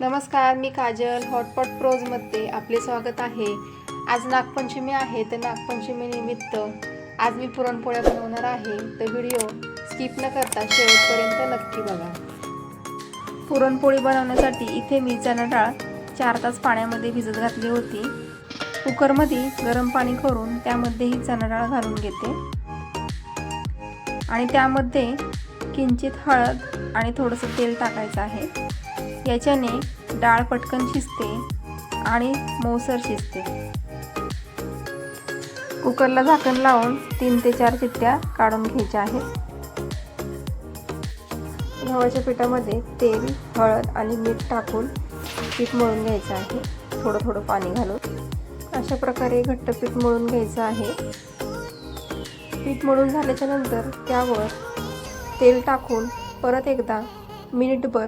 नमस्कार मी काजल हॉटपॉट प्रोजमध्ये आपले स्वागत आहे. आज नागपंचमी आहे तर नागपंचमी निमित्त आज मी पुरणपोळ्या बनवणार आहे. तर व्हिडिओ स्किप न करता शेवटपर्यंत नक्की बघा. पुरणपोळी बनवण्यासाठी इथे मी चणा डाळ चार तास पाण्यामध्ये भिजत घातली होती. कुकरमध्ये गरम पाणी करून त्यामध्ये ही चणा डाळ घालून घेते. आणि त्यामध्ये किंचित हळद आणि थोडंसं तेल टाकायचं आहे. याच्याने डाळ पटकन शिजते आणि मऊसर शिजते. कुकरला झाकण लावून तीन ते चार चिट्ट्या काढून घ्यायच्या आहेत. गव्हाच्या पिठामध्ये तेल हळद आणि मीठ टाकून पीठ मळून घ्यायचं आहे. थोडं थोडं पाणी घालून. अशा प्रकारे घट्ट पीठ मळून घ्यायचं आहे. पीठ मळून झाल्याच्यानंतर त्यावर तेल टाकून परत एकदा मिनिटभर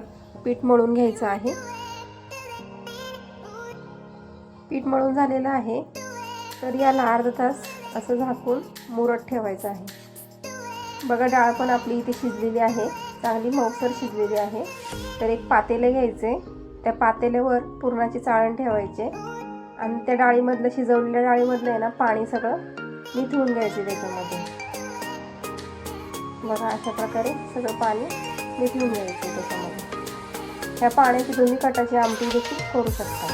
पीठ मळून घ्यायचं आहे. पीठ मळून झालेलं आहे. तर याला अर्धा तास असं झाकून मुरत ठेवायचं आहे. बघा डाळ पण आपली इथे शिजलेली आहे. चांगली मऊसर शिजलेली आहे. तर एक पातेलं घ्यायचे. त्या पातेल्यावर पुरणाची चाळण ठेवायचे. आणि त्या डाळीमधलं शिजवलेल्या डाळीमधलं आहे ना पाणी सगळं निथळून घ्यायचे त्याच्यामध्ये. बघा अशा प्रकारे सगळं पाणी निथळून घ्यायचं त्याच्यामध्ये. ह्या पाण्याची तुम्ही कटाची आमटी देखील करू शकता.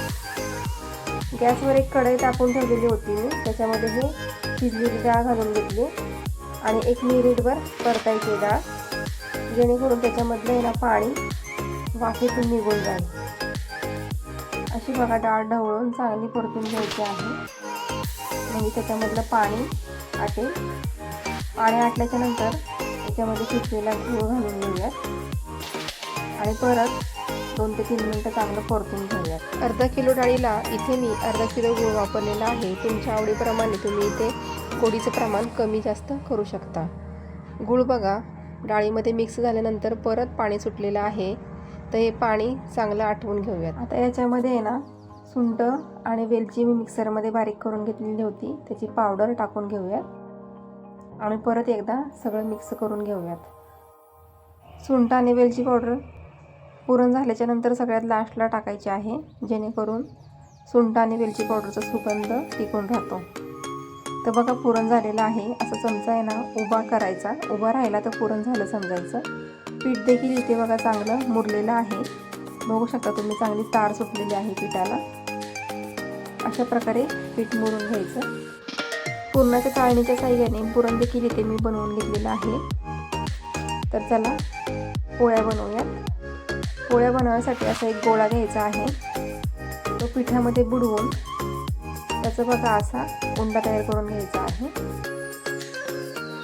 गॅसवर एक कढई टाकून ठेवलेली होती मी. त्याच्यामध्ये हे शिजलेली डाळ घालून घेतली. आणि एक मिनिटभर परतायची डाळ. जेणेकरून त्याच्यामधलं आहे ना पाणी वाफेतून निघून जाईल. अशी बघा डाळ ढवळून चांगली परतून घ्यायची आहे. म्हणजे त्याच्यामधलं पाणी आटेल पाणी आटल्याच्या नंतर त्याच्यामध्ये शिजलेला गूळ घालून घेऊयात. आणि परत दोन ते तीन मिनटं चांगलं परतून घेऊयात अर्धा किलो डाळीला इथे मी अर्धा किलो गूळ वापरलेला आहे. तुमच्या आवडीप्रमाणे तुम्ही इथे गोडीचं प्रमाण कमी जास्त करू शकता. गूळ बघा डाळीमध्ये मिक्स झाल्यानंतर परत पाणी सुटलेलं आहे. तर हे पाणी चांगलं आटवून घेऊयात. आता याच्यामध्ये आहे ना सुंठ आणि वेलची मी मिक्सरमध्ये बारीक करून घेतलेली होती. त्याची पावडर टाकून घेऊयात. आणि परत एकदा सगळं मिक्स करून घेऊयात. सुंठ आणि वेलची पावडर पुरण झाल्याच्यानंतर सगळ्यात लास्टला टाकायची आहे जेणेकरून सुंठ आणि वेलची पावडरचा सुगंध टिकून राहतो. तर बघा पुरण झालेलं आहे. असं चमचा आहे ना उभा करायचा. उभा राहिला तर पुरण झालं समजायचं. पीठ देखील इथे बघा चांगलं मुरलेलं आहे. बघू शकता तुम्ही चांगली तार सुटलेली आहे पिठाला. अशा प्रकारे पीठ मुरून घ्यायचं. पुरणाच्या चाळणीच्या साह्याने पुरण देखील इथे मी बनवून घेतलेलं आहे. तर चला पोळ्या बनवूयात. पोळ्या बनवण्यासाठी असा एक गोळा घ्यायचा आहे. तो पिठामध्ये बुडवून त्याचं बघा असा उंडा तयार करून घ्यायचा आहे.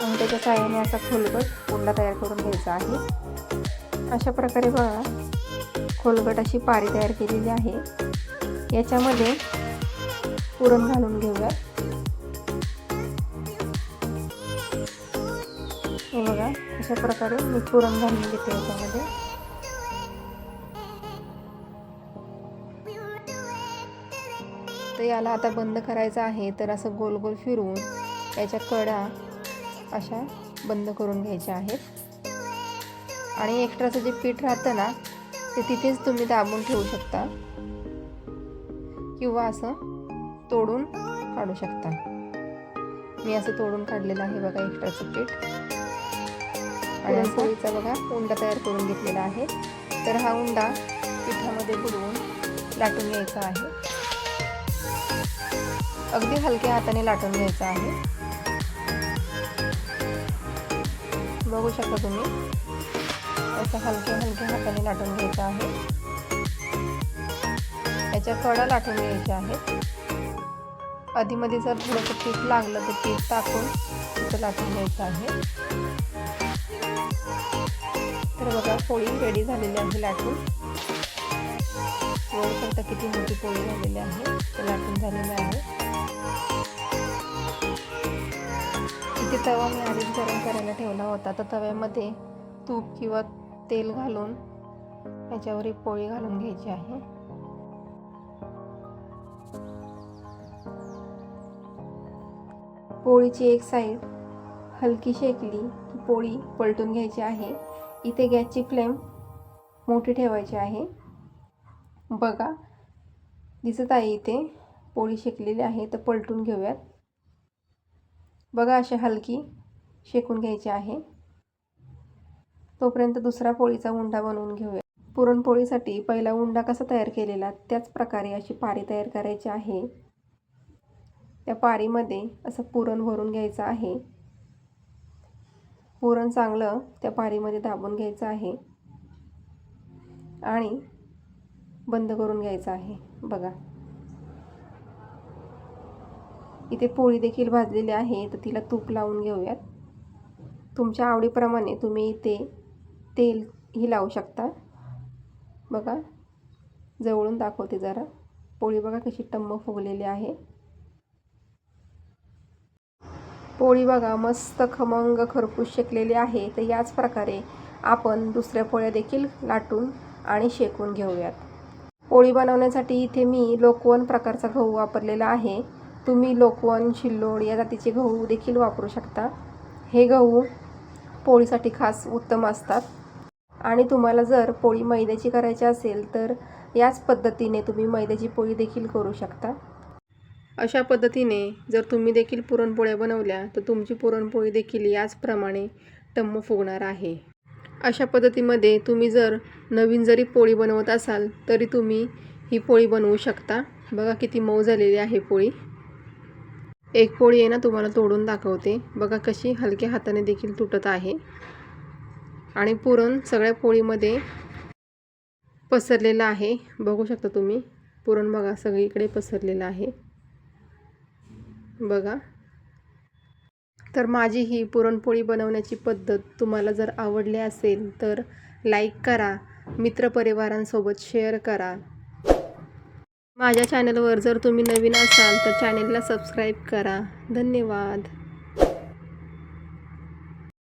आणि त्याच्या साह्याने असा खोलगट उंडा तयार करून घ्यायचा आहे. अशा प्रकारे बघा खोलगट अशी पारी तयार केलेली आहे. याच्यामध्ये पुरण घालून घेऊयात. हे बघा अशा प्रकारे मी पुरण घालून घेते याच्यामध्ये. याला आता बंद करायचं आहे तर असं गोल गोल फिरवून याच्या कडा अशा बंद करून घ्यायच्या आहेत. आणि एक्स्ट्राचं जे पीठ राहतं ना ते तिथेच तुम्ही दाबून ठेवू शकता. किंवा असं तोडून काढू शकता. मी असं तोडून काढलेलं आहे बघा एक्स्ट्राचं पीठ. आणि पोळीचा बघा उंडा तयार करून घेतलेला आहे. तर हा उंडा पिठामध्ये बुडवून लाटून घ्यायचा आहे. अगदी हलक्या हाताने लाटून घ्यायचा आहे. बघू शकता तुम्ही असं हलक्या हलक्या हाताने लाटून घ्यायचं आहे. याच्या कडा लाटून घ्यायच्या आहेत. आधीमध्ये जर थोडंसं पीठ लागलं तर पीठ टाकून तिथं लाटून घ्यायचं आहे. तर बघा पोळी रेडी झालेली आहे लाटून. बघू शकता किती मोठी पोळी झालेली आहे ते लाटून झालेलं आहे. इथे तवा मी आधीच गरम करायला ठेवला होता. तर तव्यामध्ये तूप किंवा तेल घालून याच्यावर एक पोळी घालून घ्यायची आहे. पोळीची एक साईड हलकी शेकली की पोळी पलटून घ्यायची आहे. इथे गॅसची फ्लेम मोठी ठेवायची आहे. बघा दिसत आहे इथे. पोळी शेकलेली आहे तर पलटून घेऊयात. बघा अशी हलकी शेकून घ्यायची आहे. तोपर्यंत दुसरा पोळीचा उंडा बनवून घेऊया पुरणपोळीसाठी पहिला उंडा कसा तयार केलेला त्याच प्रकारे अशी पारी तयार करायची आहे. त्या पारीमध्ये असं पुरण भरून घ्यायचं आहे. पुरण चांगलं त्या पारीमध्ये दाबून घ्यायचं आहे. आणि बंद करून घ्यायचं आहे. बघा. इथे पोळी देखील भाजलेली आहे तर तिला तूप लावून घेऊयात. तुमच्या आवडीप्रमाणे तुम्ही इथे तेलही लावू शकता. बघा जवळून दाखवते जरा. पोळी बघा कशी टम्म फुगलेली आहे. पोळी बघा मस्त खमंग खरपूस शेकलेली आहे तर याच प्रकारे आपण दुसऱ्या पोळ्या देखील लाटून आणि शेकून घेऊयात. पोळी बनवण्यासाठी इथे मी लोकवन प्रकारचा गहू वापरलेला आहे. तुम्ही लोकवन शिल्लोड या जातीचे गहू देखील वापरू शकता. हे गहू पोळीसाठी खास उत्तम असतात. आणि तुम्हाला जर पोळी मैद्याची करायची असेल तर याच पद्धतीने तुम्ही मैद्याची पोळी देखील करू शकता. अशा पद्धतीने जर तुम्ही देखील पुरणपोळ्या बनवल्या तर तुमची पुरणपोळी देखील याचप्रमाणे टम्म फुगणार आहे. अशा पद्धतीमध्ये तुम्ही जर नवीन जरी पोळी बनवत असाल तरी तुम्ही ही पोळी बनवू शकता. बघा किती मऊ झालेली आहे पोळी. एक पोळी आहे ना तुम्हाला तोडून दाखवते. बघा कशी हलक्या हाताने देखील तुटत आहे. आणि पुरण सगळ्या पोळीमध्ये पसरलेलं आहे. बघू शकता तुम्ही पुरण बघा सगळीकडे पसरलेलं आहे. बघा. तर माझी ही पुरणपोळी बनवण्याची पद्धत तुम्हाला जर आवडली असेल तर लाईक करा मित्रपरिवारांसोबत शेअर करा. माझ्या चॅनलवर जर तुम्ही नवीन असाल तर चॅनेलला सबस्क्राईब करा. धन्यवाद.